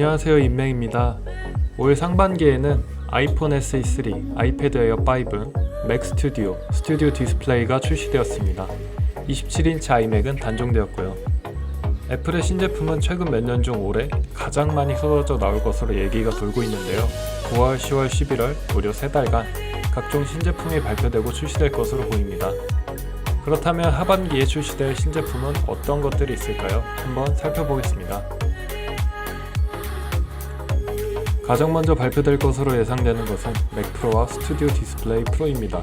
안녕하세요 인맹입니다. 올 상반기에는 아이폰 SE3, 아이패드 에어 5, 맥 스튜디오, 스튜디오 디스플레이가 출시되었습니다. 27인치 아이맥은 단종되었고요. 애플의 신제품은 최근 몇 년 중 올해 가장 많이 쏟아져 나올 것으로 얘기가 돌고 있는데요. 9월, 10월, 11월 무려 3달간 각종 신제품이 발표되고 출시될 것으로 보입니다. 그렇다면 하반기에 출시될 신제품은 어떤 것들이 있을까요? 한번 살펴보겠습니다. 가장 먼저 발표될 것으로 예상되는 것은 맥 프로와 스튜디오 디스플레이 프로입니다.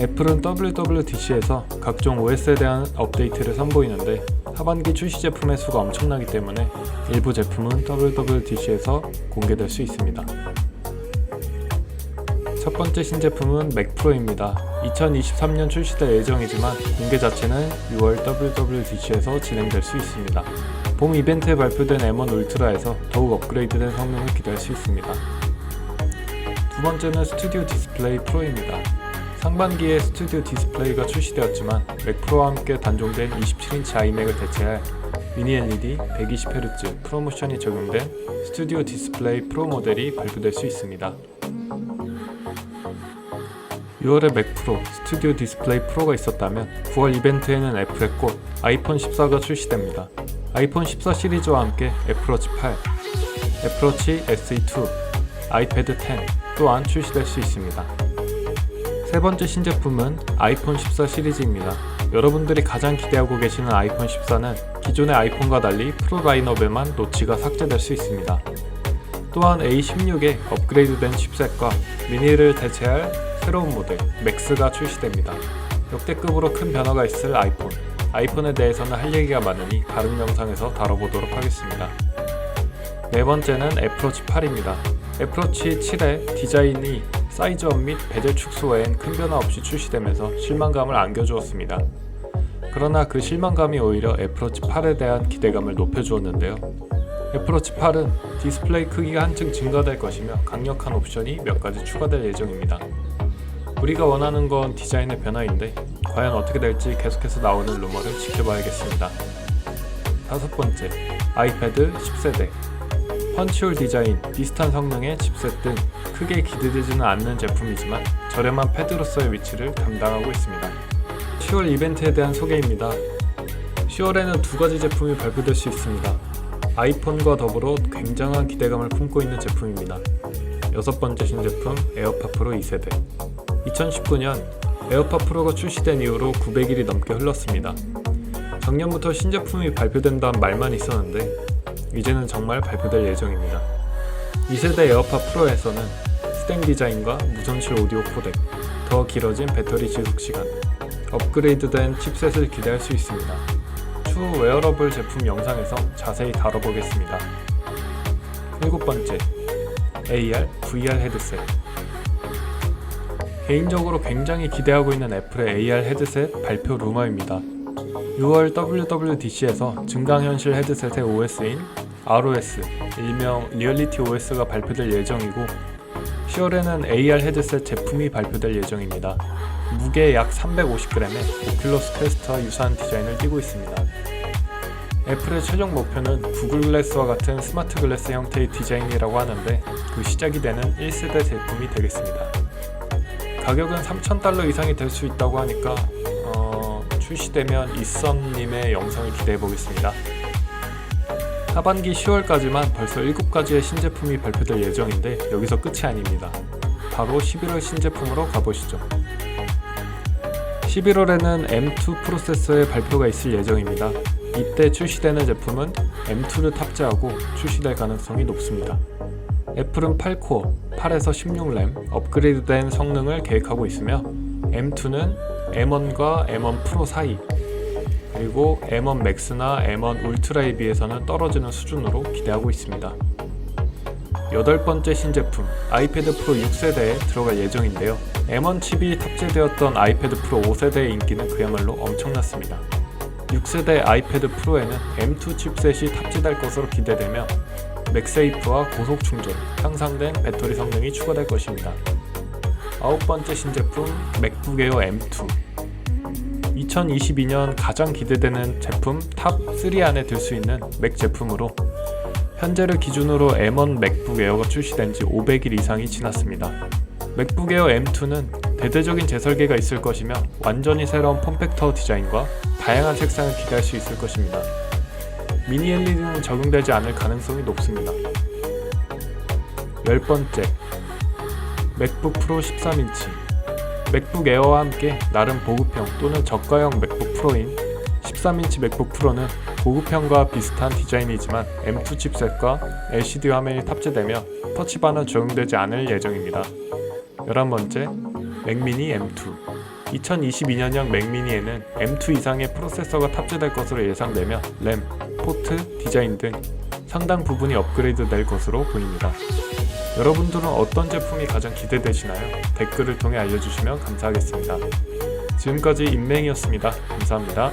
애플은 WWDC에서 각종 OS에 대한 업데이트를 선보이는데 하반기 출시 제품의 수가 엄청나기 때문에 일부 제품은 WWDC에서 공개될 수 있습니다. 첫 번째 신제품은 맥 프로입니다. 2023년 출시될 예정이지만 공개 자체는 6월 WWDC에서 진행될 수 있습니다. 봄 이벤트에 발표된 M1 울트라에서 더욱 업그레이드된 성능을 기대할 수 있습니다. 두 번째는 스튜디오 디스플레이 프로입니다. 상반기에 스튜디오 디스플레이가 출시되었지만 맥 프로와 함께 단종된 27인치 아이맥을 대체할 미니 LED 120Hz 프로모션이 적용된 스튜디오 디스플레이 프로 모델이 발표될 수 있습니다. 6월에 맥 프로, 스튜디오 디스플레이 프로가 있었다면 9월 이벤트에는 애플의 꽃 아이폰 14가 출시됩니다. 아이폰 14 시리즈와 함께 애플워치 8, 애플워치 SE2, 아이패드 10 또한 출시될 수 있습니다. 세 번째 신제품은 아이폰 14 시리즈입니다. 여러분들이 가장 기대하고 계시는 아이폰 14는 기존의 아이폰과 달리 프로 라인업에만 노치가 삭제될 수 있습니다. 또한 A16의 업그레이드된 칩셋과 미니를 대체할 새로운 모델 맥스가 출시됩니다. 역대급으로 큰 변화가 있을 아이폰. 아이폰에 대해서는 할 얘기가 많으니 다른 영상에서 다뤄보도록 하겠습니다. 네 번째는 애플워치 8입니다. 애플워치 7의 디자인이 사이즈업 및 베젤 축소 외엔 큰 변화 없이 출시되면서 실망감을 안겨주었습니다. 그러나 그 실망감이 오히려 애플워치 8에 대한 기대감을 높여주었는데요. 애플워치 8은 디스플레이 크기가 한층 증가될 것이며 강력한 옵션이 몇 가지 추가될 예정입니다. 우리가 원하는 건 디자인의 변화인데 과연 어떻게 될지 계속해서 나오는 루머를 지켜봐야겠습니다. 다섯 번째, 아이패드 10세대. 펀치홀 디자인, 비슷한 성능의 칩셋 등 크게 기대되지는 않는 제품이지만 저렴한 패드로서의 위치를 담당하고 있습니다. 10월 이벤트에 대한 소개입니다. 10월에는 두 가지 제품이 발표될 수 있습니다. 아이폰과 더불어 굉장한 기대감을 품고 있는 제품입니다. 여섯 번째 신제품 에어팟 프로 2세대. 2019년 에어팟 프로가 출시된 이후로 900일이 넘게 흘렀습니다. 작년부터 신제품이 발표된다는 말만 있었는데 이제는 정말 발표될 예정입니다. 2세대 에어팟 프로에서는 스탱 디자인과 무선실 오디오 코덱, 더 길어진 배터리 지속 시간, 업그레이드된 칩셋을 기대할 수 있습니다. 추후 웨어러블 제품 영상에서 자세히 다뤄보겠습니다. 일곱 번째, AR, VR 헤드셋. 개인적으로 굉장히 기대하고 있는 애플의 AR 헤드셋 발표 루머입니다. 6월 WWDC에서 증강현실 헤드셋의 OS인 ROS, 일명 리얼리티 OS가 발표될 예정이고 10월에는 AR 헤드셋 제품이 발표될 예정입니다. 무게 약 350g의 오큘러스 퀘스트와 유사한 디자인을 띠고 있습니다. 애플의 최종 목표는 구글 글래스와 같은 스마트 글래스 형태의 디자인이라고 하는데 그 시작이 되는 1세대 제품이 되겠습니다. 가격은 3,000달러 이상이 될 수 있다고 하니까 어, 출시되면 이썸님의 영상을 기대해 보겠습니다. 하반기 10월까지만 벌써 7가지의 신제품이 발표될 예정인데 여기서 끝이 아닙니다. 바로 11월 신제품으로 가보시죠. 11월에는 M2 프로세서의 발표가 있을 예정입니다. 이때 출시되는 제품은 M2를 탑재하고 출시될 가능성이 높습니다. 애플은 8코어, 8에서 16램 업그레이드된 성능을 계획하고 있으며 M2는 M1과 M1 프로 사이 그리고 M1 맥스나 M1 울트라에 비해서는 떨어지는 수준으로 기대하고 있습니다. 여덟 번째 신제품 아이패드 프로 6세대에 들어갈 예정인데요. M1 칩이 탑재되었던 아이패드 프로 5세대의 인기는 그야말로 엄청났습니다. 6세대 아이패드 프로에는 M2 칩셋이 탑재될 것으로 기대되며 맥세이프와 고속 충전, 향상된 배터리 성능이 추가될 것입니다. 아홉 번째 신제품 맥북 에어 M2 2022년 가장 기대되는 제품 탑3 안에 들 수 있는 맥 제품으로 현재를 기준으로 M1 맥북 에어가 출시된 지 500일 이상이 지났습니다. 맥북 에어 M2는 대대적인 재설계가 있을 것이며 완전히 새로운 폼팩터 디자인과 다양한 색상을 기대할 수 있을 것입니다. 미니 LED는 적용되지 않을 가능성이 높습니다. 열 번째, 맥북 프로 13인치. 맥북 에어와 함께 나름 보급형 또는 저가형 맥북 프로인 13인치 맥북 프로는 보급형과 비슷한 디자인이지만 M2 칩셋과 LCD 화면이 탑재되며 터치바는 적용되지 않을 예정입니다. 11번째, 맥미니 M2. 2022년형 맥미니에는 M2 이상의 프로세서가 탑재될 것으로 예상되며 램, 포트, 디자인 등 상당 부분이 업그레이드 될 것으로 보입니다. 여러분들은 어떤 제품이 가장 기대되시나요? 댓글을 통해 알려주시면 감사하겠습니다. 지금까지 인맹이었습니다. 감사합니다.